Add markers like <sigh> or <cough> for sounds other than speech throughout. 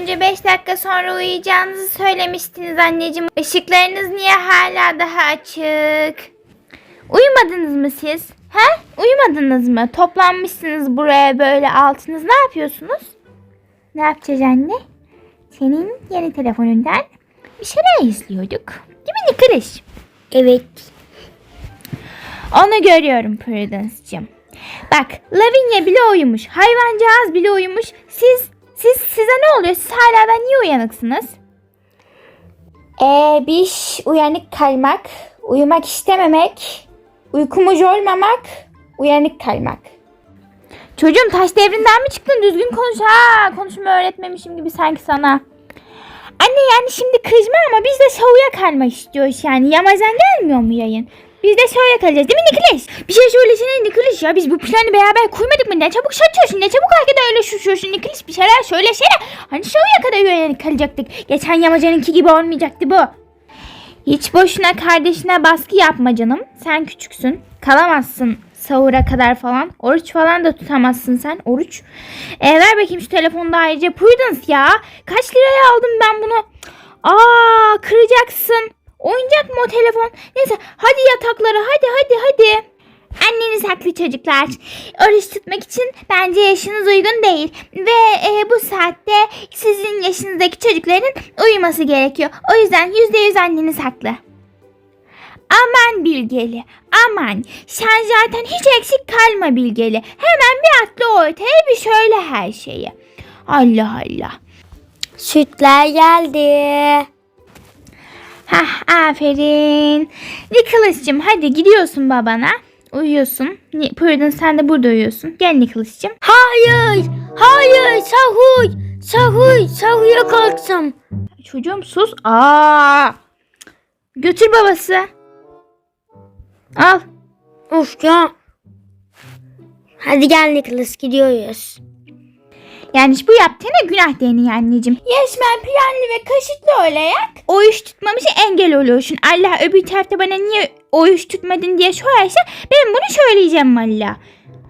önce 5 dakika sonra uyuyacağınızı söylemiştiniz anneciğim. Işıklarınız niye hala daha açık? Uyumadınız mı siz? He? Uyumadınız mı? Toplanmışsınız buraya böyle altınız. Ne yapıyorsunuz? Ne yapacağız anne? Senin yeni telefonundan bir şeyler izliyorduk. Değil mi Nicholas? Evet. Onu görüyorum Prudence'cığım. Bak Lavinia bile uyumuş. Hayvancağız bile uyumuş. Siz siz size ne oluyor? Siz hala da niye uyanıksınız? Ee, biz uyanık kalmak, uyumak istememek, uykumucu olmamak, uyanık kalmak. Çocuğum taş devrinden mi çıktın? Düzgün konuş. Ha, konuşma öğretmemişim gibi sanki sana. Anne yani şimdi kızma ama biz de şovuya kalmak istiyoruz yani. Yamazan gelmiyor mu yayın? Biz de şöyle kalacağız değil mi Niklas? Bir şey söylesene Niklas ya biz bu planı beraber kurmadık mı? Ne çabuk şaşıyorsun ne çabuk arkada öyle şuşuyorsun Niklas bir şeyler söylesene. Hani şovuya kadar üyelik kalacaktık. Geçen Yamacan'ınki gibi olmayacaktı bu. Hiç boşuna kardeşine baskı yapma canım. Sen küçüksün. Kalamazsın sahura kadar falan. Oruç falan da tutamazsın sen. Oruç. E, ver bakayım şu telefonu da ayrıca. Prudence ya. Kaç liraya aldım ben bunu? Aa kıracaksın. Oyuncak mı o telefon? Neyse hadi yataklara hadi hadi hadi. Anneniz haklı çocuklar. Oruç tutmak için bence yaşınız uygun değil. Ve e, bu saatte sizin yaşınızdaki çocukların uyuması gerekiyor. O yüzden yüzde yüz anneniz haklı. Aman Bilgeli, aman. Sen zaten hiç eksik kalma Bilgeli. Hemen bir atla ortaya bir söyle her şeyi. Allah Allah. Sütler geldi. Hah aferin. Nicholas'cığım hadi gidiyorsun babana. Uyuyorsun. Prudence sen de burada uyuyorsun. Gel Nicholas'cığım. Hayır. Hayır. Sahur. Sahur. Sahura kalksam. Çocuğum sus. Aa. Götür babası. Al. Of ya. Hadi gel Nicholas gidiyoruz. Yani bu yaptığına günah deniyor anneciğim. Resmen planlı ve kasıtlı olarak o iş tutmamışı engel oluyorsun. Allah öbür tarafta bana niye o iş tutmadın diye sorarsa ben bunu söyleyeceğim valla.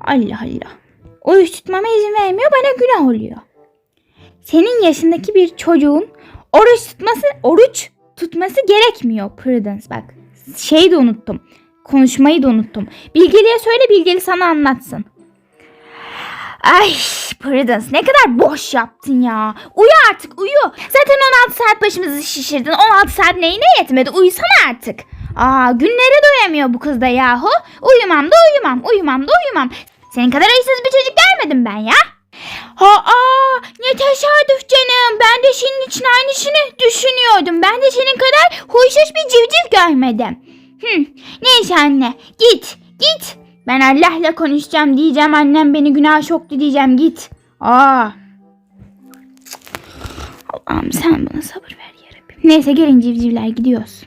Allah Allah. O iş tutmama izin vermiyor bana günah oluyor. Senin yaşındaki bir çocuğun oruç tutması, oruç tutması gerekmiyor Prudence bak. Şeyi de unuttum. Konuşmayı da unuttum. Bilgeliye söyle Bilgeli sana anlatsın. Ay Prudence ne kadar boş yaptın ya. Uyu artık uyu. Zaten 16 saat başımızı şişirdin. 16 saat neyine yetmedi. Uyusana artık. Aa günlere doyamıyor bu kız da yahu. Uyumam da uyumam. Uyumam da uyumam. Senin kadar ayısız bir çocuk görmedim ben ya. Ha aa, ne tesadüf canım. Ben de senin için aynısını düşünüyordum. Ben de senin kadar huysuz bir civciv görmedim. Hı, neyse anne git git. Ben Allah'la konuşacağım diyeceğim annem beni günah soktu diyeceğim git. Aa. Allah'ım sen bana sabır ver yarabbim. Neyse gelin civcivler gidiyoruz.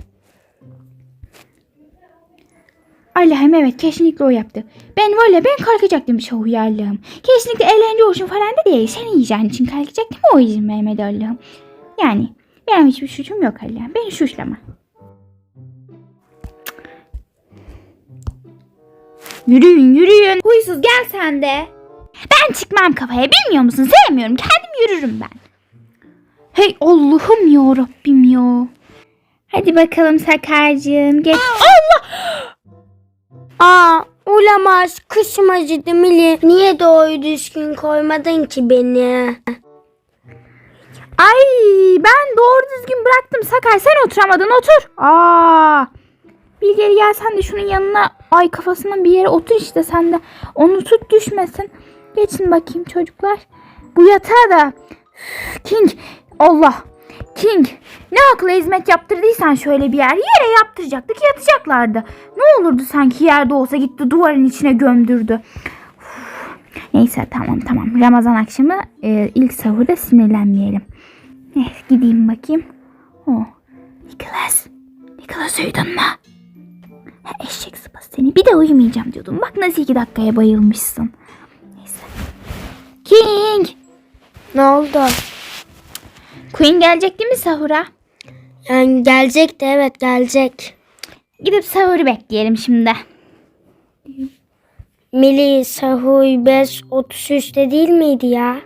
Allah'ım evet kesinlikle o yaptı. Ben valla ben kalkacaktım şovu Allah'ım. Kesinlikle eğlence olsun falan da değil. Senin yiyeceğin için kalkacaktım o izin vermedi Allah'ım. Yani benim hiçbir suçum yok Allah'ım. Beni suçlama. Yürüyün yürüyün. Huysuz gel sen de. Ben çıkmam kafaya bilmiyor musun? Sevmiyorum. Kendim yürürüm ben. Hey Allah'ım ya Rabbim ya. Hadi bakalım Sakarcığım. Geç. Allah! Aa olamaz. Kışım acıdı Mili. Niye doğru düzgün koymadın ki beni? Ay ben doğru düzgün bıraktım Sakar. Sen oturamadın otur. Aa. Bilgeli gel sen de şunun yanına. Ay kafasına bir yere otur işte sen de. Onu tut düşmesin. Geçin bakayım çocuklar. Bu yatağa da. King. Allah. King. Ne akla hizmet yaptırdıysan şöyle bir yer. Yere yaptıracaktık yatacaklardı. Ne olurdu sanki yerde olsa gitti duvarın içine gömdürdü. Neyse tamam tamam. Ramazan akşamı e, ilk sahurda sinirlenmeyelim. Eh, gideyim bakayım. Oh. Nicholas. Nicholas uyudun mu? Ha, eşek sıpası seni. Bir de uyumayacağım diyordum. Bak nasıl iki dakikaya bayılmışsın. Neyse. King. Ne oldu? Queen gelecek değil mi sahura? Yani gelecek de evet gelecek. Gidip sahuru bekleyelim şimdi. Mili Sahuy 5 33'te değil miydi ya?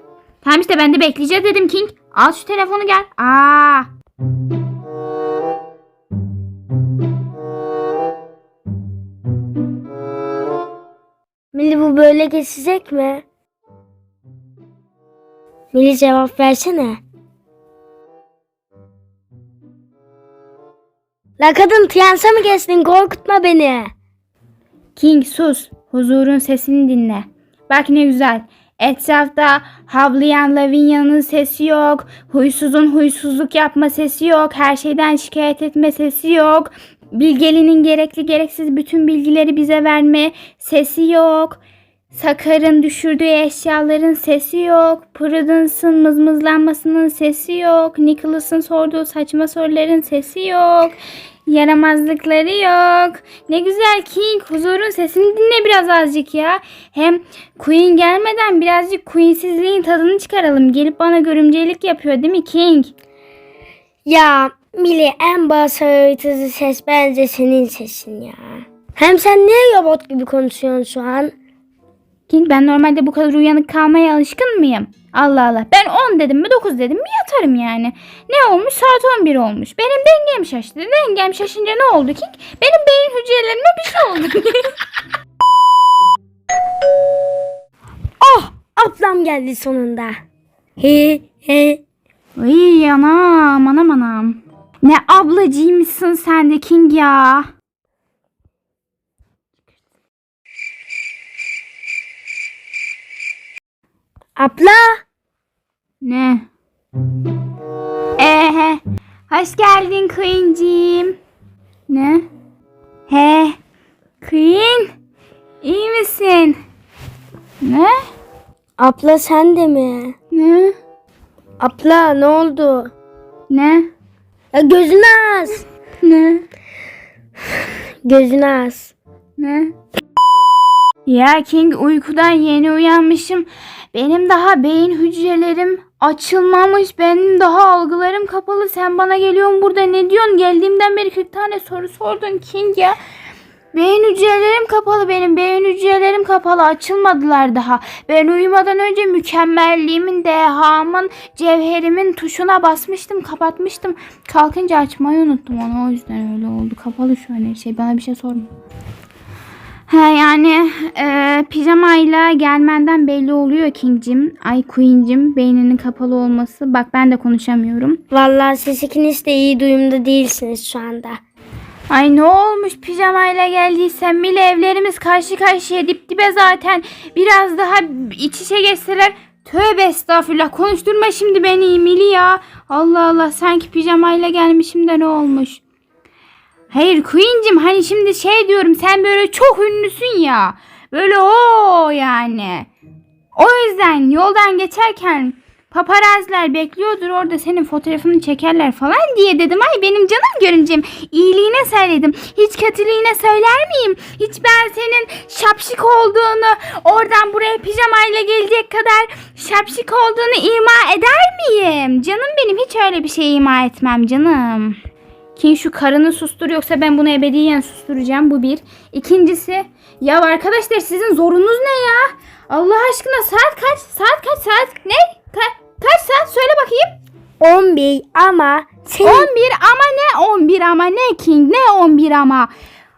Tamam işte ben de bekleyeceğiz dedim King. Al şu telefonu gel. Aa. Mili bu böyle geçecek mi? Mili cevap versene. La kadın tiyansa mı geçtin? Korkutma beni. King sus. Huzurun sesini dinle. Bak ne güzel. Etrafta havlayan Lavinia'nın sesi yok. Huysuzun huysuzluk yapma sesi yok. Her şeyden şikayet etme sesi yok. Bilgelinin gerekli gereksiz bütün bilgileri bize verme sesi yok. Sakar'ın düşürdüğü eşyaların sesi yok. Prudence'ın mızmızlanmasının sesi yok. Nicholas'ın sorduğu saçma soruların sesi yok. Yaramazlıkları yok. Ne güzel King. Huzurun sesini dinle biraz azıcık ya. Hem Queen gelmeden birazcık Queen'sizliğin tadını çıkaralım. Gelip bana görümcelik yapıyor değil mi King? Ya Mili en bağırtıcı ses bence senin sesin ya. Hem sen niye robot gibi konuşuyorsun şu an? King ben normalde bu kadar uyanık kalmaya alışkın mıyım? Allah Allah. Ben 10 dedim mi 9 dedim mi yatarım yani. Ne olmuş? Saat 11 olmuş. Benim dengem şaştı. Dengem şaşınca ne oldu King? Benim beyin hücrelerime bir şey oldu. <laughs> Oh ablam geldi sonunda. He he. Ay anam anam anam. Ne ablacıymışsın sen de King ya. Abla. Ne? Ee, hoş geldin Queen'ciğim. Ne? He, Queen, iyi misin? Ne? Abla sen de mi? Ne? Abla ne oldu? Ne? Ya gözünü az. Ne? Gözünü az. Ne? Ya King uykudan yeni uyanmışım. Benim daha beyin hücrelerim açılmamış. Benim daha algılarım kapalı. Sen bana geliyorsun burada ne diyorsun? Geldiğimden beri 40 tane soru sordun King ya. Beyin hücrelerim kapalı benim. Beyin hücrelerim kapalı. Açılmadılar daha. Ben uyumadan önce mükemmelliğimin, dehamın, cevherimin tuşuna basmıştım. Kapatmıştım. Kalkınca açmayı unuttum onu. O yüzden öyle oldu. Kapalı şu an her şey. Bana bir şey sorma. He yani e, pijamayla gelmenden belli oluyor King'cim. Ay Queen'cim beyninin kapalı olması. Bak ben de konuşamıyorum. Vallahi siz ikiniz de iyi duyumda değilsiniz şu anda. Ay ne olmuş pijamayla geldiysen Mili evlerimiz karşı karşıya dip dibe zaten. Biraz daha iç içe geçseler tövbe estağfurullah konuşturma şimdi beni Mili ya. Allah Allah sanki pijamayla gelmişim de ne olmuş. Hayır Queen'cim hani şimdi şey diyorum sen böyle çok ünlüsün ya. Böyle o yani. O yüzden yoldan geçerken paparaziler bekliyordur orada senin fotoğrafını çekerler falan diye dedim. Ay benim canım görümcem iyiliğine söyledim. Hiç kötülüğüne söyler miyim? Hiç ben senin şapşik olduğunu oradan buraya pijamayla gelecek kadar şapşik olduğunu ima eder miyim? Canım benim hiç öyle bir şey ima etmem canım. Ki şu karını sustur yoksa ben bunu ebediyen susturacağım. Bu bir. İkincisi ya arkadaşlar sizin zorunuz ne ya? Allah aşkına saat kaç? Saat kaç saat? Ne? Ka- kaç saat? Söyle bakayım. 11 ama senin 11 ama ne 11 ama ne King ne 11 ama.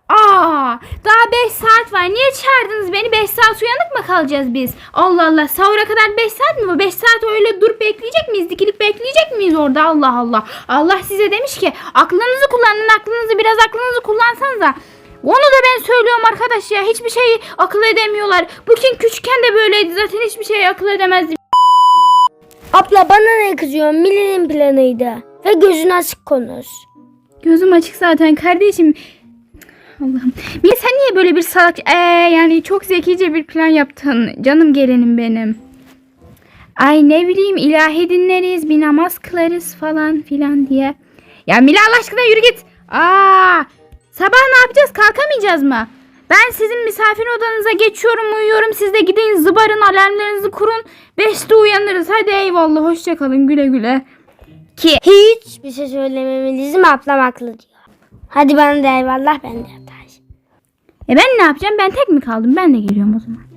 Aa, daha 5 saat var. Niye çağırdınız beni? 5 saat uyanık mı kalacağız biz? Allah Allah. Sahura kadar 5 saat mi? 5 saat öyle durup bekleyecek miyiz? Dikilip bekleyecek miyiz orada? Allah Allah. Allah size demiş ki aklınızı kullanın. Aklınızı biraz aklınızı kullansanız da. Onu da ben söylüyorum arkadaş ya. Hiçbir şeyi akıl edemiyorlar. Bu King küçükken de böyleydi. Zaten hiçbir şeyi akıl edemezdi. Abla bana ne kızıyorsun? Mili'nin planıydı. Ve gözünü açık konuş. Gözüm açık zaten kardeşim. Allah'ım. Mine sen niye böyle bir salak ee, yani çok zekice bir plan yaptın canım gelinim benim. Ay ne bileyim ilahi dinleriz bir namaz kılarız falan filan diye. Ya Mila Allah aşkına yürü git. Aa, sabah ne yapacağız kalkamayacağız mı? Ben sizin misafir odanıza geçiyorum uyuyorum siz de gidin zıbarın alarmlarınızı kurun. Beşte uyanırız hadi eyvallah hoşçakalın güle güle. Ki Hiç bir şey söylememeliyiz mi ablam haklı diyor. Hadi bana da eyvallah ben de yatar. E ben ne yapacağım? Ben tek mi kaldım? Ben de geliyorum o zaman.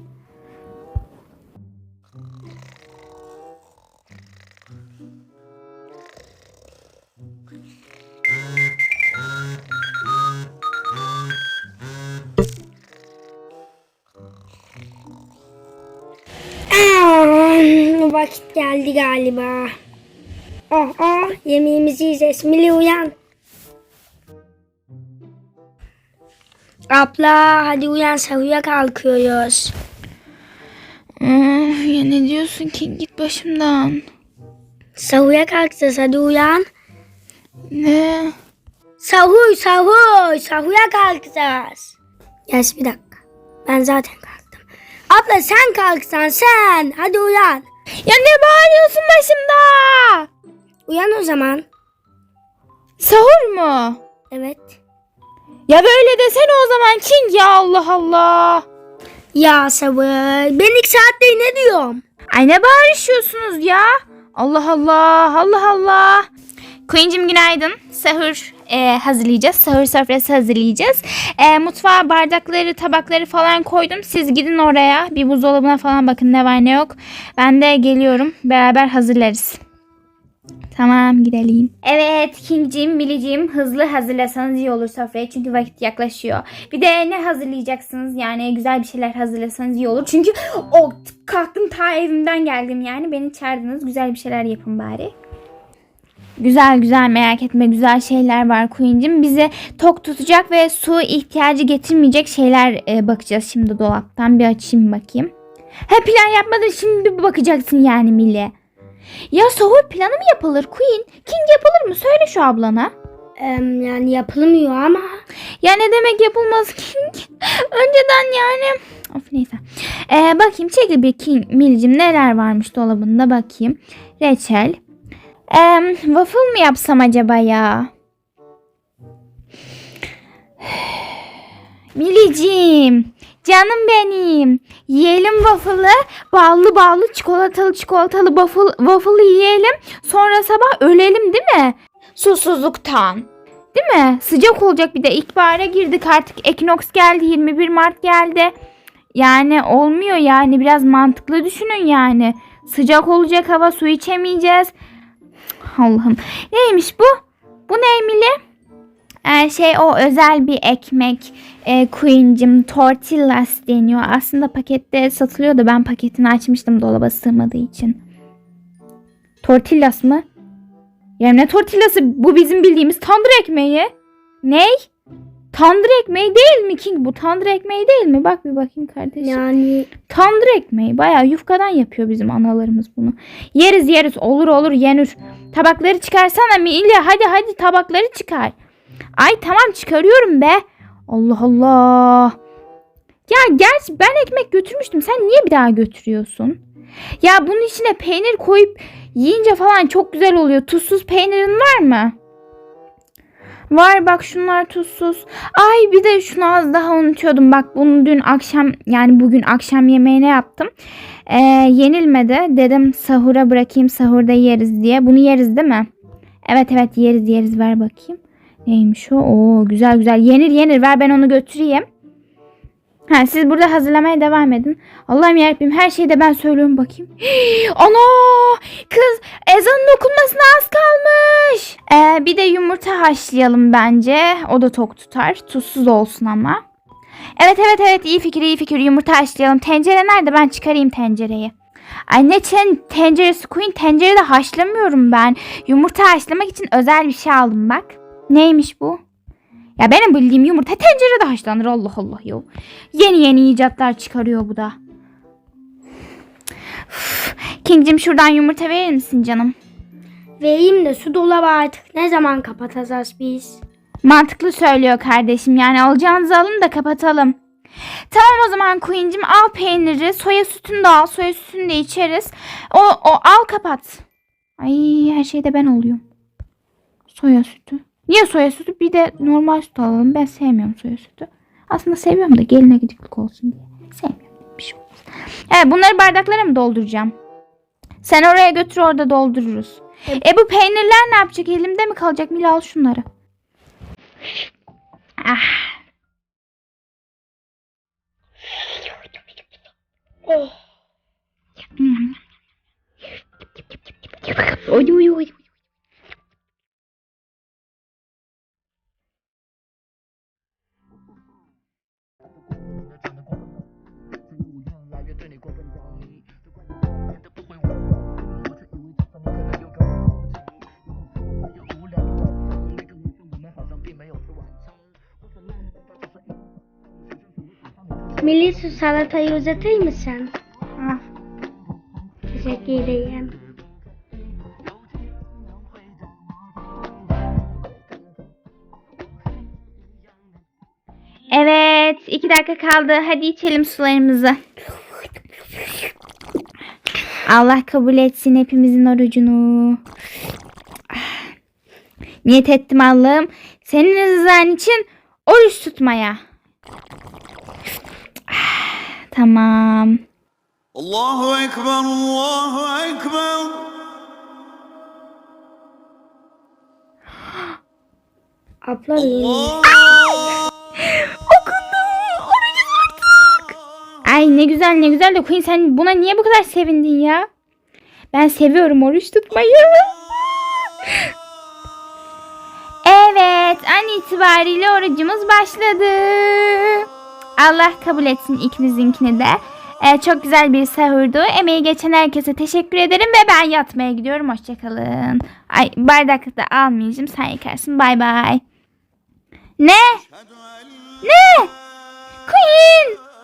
Vakit geldi galiba. Oh oh yemeğimizi yiyeceğiz. Mili uyan. Abla hadi uyan sahuya kalkıyoruz. ya ne diyorsun ki? Git başımdan. Sahuya kalkacağız hadi uyan. Ne? Sahur sahur sahuya kalkacağız. Yas bir dakika. Ben zaten kalktım. Abla sen kalksan sen. Hadi uyan. Ya ne bağırıyorsun başımda? Uyan o zaman. Sahur mu? Evet. Ya böyle desene o zaman King ya Allah Allah. Ya sabır. Ben ilk saatte ne diyorum? Ay ne bağırışıyorsunuz ya? Allah Allah Allah Allah. Queen'cim günaydın. Sahur e, hazırlayacağız. Sahur sofrası hazırlayacağız. E, mutfağa bardakları, tabakları falan koydum. Siz gidin oraya. Bir buzdolabına falan bakın ne var ne yok. Ben de geliyorum. Beraber hazırlarız. Tamam gidelim. Evet King'cim, Billy'cim hızlı hazırlasanız iyi olur sofraya çünkü vakit yaklaşıyor. Bir de ne hazırlayacaksınız yani güzel bir şeyler hazırlasanız iyi olur. Çünkü o kalktım ta evimden geldim yani beni çağırdınız güzel bir şeyler yapın bari. Güzel güzel merak etme güzel şeyler var Queen'cim. Bize tok tutacak ve su ihtiyacı getirmeyecek şeyler e, bakacağız şimdi dolaptan. Bir açayım bakayım. Ha plan yapmadın şimdi bakacaksın yani Millie. Ya sahur planı mı yapılır Queen? King yapılır mı? Söyle şu ablana. Yani yapılmıyor ama. Ya ne demek yapılmaz King? <laughs> Önceden yani. Of neyse. Ee, bakayım çekil bir King Milcim neler varmış dolabında bakayım. Reçel. Ee, waffle mı yapsam acaba ya? <sighs> Milicim. Canım benim. Yiyelim waffle'ı. Ballı ballı çikolatalı çikolatalı waffle, waffle yiyelim. Sonra sabah ölelim değil mi? Susuzluktan. Değil mi? Sıcak olacak bir de ilkbahara girdik artık. Ekinoks geldi 21 Mart geldi. Yani olmuyor yani biraz mantıklı düşünün yani. Sıcak olacak hava su içemeyeceğiz. Allah'ım. Neymiş bu? Bu ne Emily? Ee, şey o özel bir ekmek e, Queen'cim tortillas deniyor. Aslında pakette satılıyor da ben paketini açmıştım dolaba sığmadığı için. Tortillas mı? Ya ne tortillası? Bu bizim bildiğimiz tandır ekmeği. Ney? Tandır ekmeği değil mi King? Bu tandır ekmeği değil mi? Bak bir bakayım kardeşim. Yani Tandır ekmeği. Bayağı yufkadan yapıyor bizim analarımız bunu. Yeriz yeriz. Olur olur yenir. Tabakları çıkarsana Milya. Hadi hadi tabakları çıkar. Ay tamam çıkarıyorum be. Allah Allah. Ya gerçi ben ekmek götürmüştüm. Sen niye bir daha götürüyorsun? Ya bunun içine peynir koyup yiyince falan çok güzel oluyor. Tuzsuz peynirin var mı? Var bak şunlar tuzsuz. Ay bir de şunu az daha unutuyordum. Bak bunu dün akşam yani bugün akşam yemeğine yaptım. Ee, yenilmedi. Dedim sahura bırakayım sahurda yeriz diye. Bunu yeriz değil mi? Evet evet yeriz yeriz ver bakayım. Neymiş o? Oo güzel güzel. Yenir yenir ver ben onu götüreyim. Ha, siz burada hazırlamaya devam edin. Allah'ım yarabbim her şeyi de ben söylüyorum bakayım. <gasps> Ana kız ezanın okunmasına az kalmış. Ee, bir de yumurta haşlayalım bence. O da tok tutar. Tuzsuz olsun ama. Evet evet evet iyi fikir iyi fikir. Yumurta haşlayalım. Tencere nerede? Ben çıkarayım tencereyi. Ay ne ten, tenceresi Queen tencerede haşlamıyorum ben. Yumurta haşlamak için özel bir şey aldım bak. Neymiş bu? Ya benim bildiğim yumurta tencerede haşlanır Allah Allah ya. Yeni yeni icatlar çıkarıyor bu da. Üf, King'cim şuradan yumurta verir misin canım? vereyim de su dolabı artık. Ne zaman kapatacağız biz? Mantıklı söylüyor kardeşim. Yani alacağınızı alın da kapatalım. Tamam o zaman Queen'cim al peyniri. Soya sütünü de al. Soya sütünü de içeriz. O, o al kapat. Ay her şeyde ben oluyorum. Soya sütü. Niye soya sütü? Bir de normal süt alalım. Ben sevmiyorum soya sütü. Aslında seviyorum da geline gidiklik olsun diye. Sevmiyorum. Bir şey olmaz. Evet bunları bardaklara mı dolduracağım? Sen oraya götür orada doldururuz. Evet. E bu peynirler ne yapacak? Elimde mi kalacak? Mila al şunları. Ah. Oh. Oy oy oy. Melisa salatayı uzatır mısın? Ah. Teşekkür ederim. Evet, iki dakika kaldı. Hadi içelim sularımızı. Allah kabul etsin hepimizin orucunu. Niyet ettim Allah'ım. Senin rızan için oruç tutmaya. Tamam. Allahu Ekber, Allahu Ekber. Abla iyi. <laughs> Ay ne güzel ne güzel de Queen sen buna niye bu kadar sevindin ya? Ben seviyorum oruç tutmayı. Evet an itibariyle orucumuz başladı. Allah kabul etsin ikimizinkini de. Ee, çok güzel bir sahurdu. Emeği geçen herkese teşekkür ederim ve ben yatmaya gidiyorum. Hoşçakalın. Ay bardakta almayacağım. Sen yıkarsın. Bay bay. Ne? Ne? Queen!